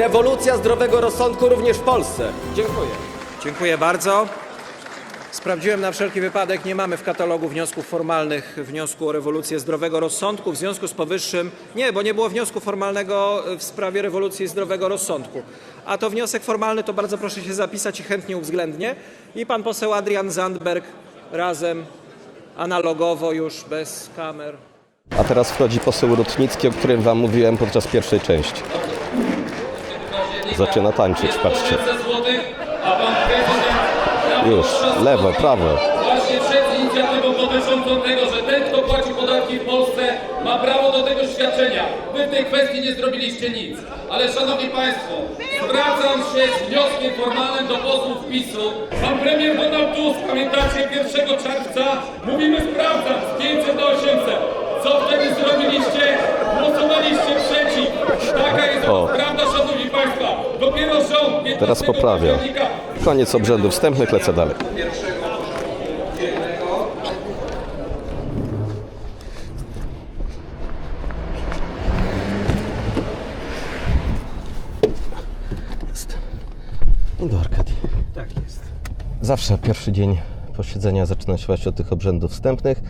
Rewolucja zdrowego rozsądku również w Polsce. Dziękuję. Dziękuję bardzo. Sprawdziłem na wszelki wypadek, nie mamy w katalogu wniosków formalnych wniosku o rewolucję zdrowego rozsądku. W związku z powyższym nie, bo nie było wniosku formalnego w sprawie rewolucji zdrowego rozsądku. A to wniosek formalny, to bardzo proszę się zapisać i chętnie uwzględnię. I pan poseł Adrian Zandberg razem, analogowo już, bez kamer. A teraz wchodzi poseł Rutnicki, o którym wam mówiłem podczas pierwszej części. Zaczyna tańczyć, patrzcie. Już, lewo, prawo. właśnie przed inicjatywą dotyczącą tego, że ten, kto płaci podatki w Polsce, ma prawo do tego świadczenia. Wy w tej kwestii nie zrobiliście nic. Ale szanowni państwo, zwracam się z wnioskiem formalnym do posłów PiSu. Pan premier Donald Tusk, pamiętacie, 1 czerwca mówimy sprawdzam z 500 do 800. Co wtedy Teraz poprawia. Koniec obrzędów wstępnych, lecę dalej. Jest. Do Arkadii. Tak jest. Zawsze pierwszy dzień posiedzenia zaczyna się właśnie od tych obrzędów wstępnych.